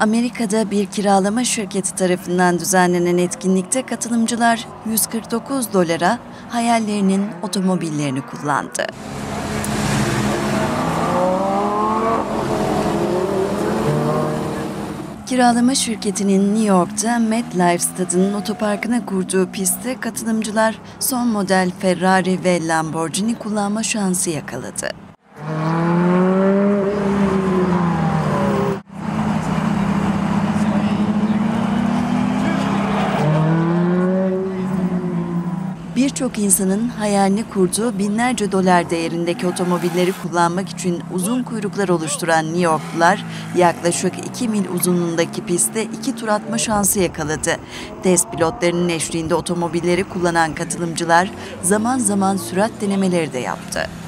Amerika'da bir kiralama şirketi tarafından düzenlenen etkinlikte katılımcılar 149 dolara hayallerinin otomobillerini kullandı. Kiralama şirketinin New York'ta MetLife stadının otoparkına kurduğu pistte katılımcılar son model Ferrari ve Lamborghini kullanma şansı yakaladı. Birçok insanın hayalini kurduğu binlerce dolar değerindeki otomobilleri kullanmak için uzun kuyruklar oluşturan New Yorklular yaklaşık 2 mil uzunluğundaki pistte iki tur atma şansı yakaladı. Test pilotlarının eşliğinde otomobilleri kullanan katılımcılar zaman zaman sürat denemeleri de yaptı.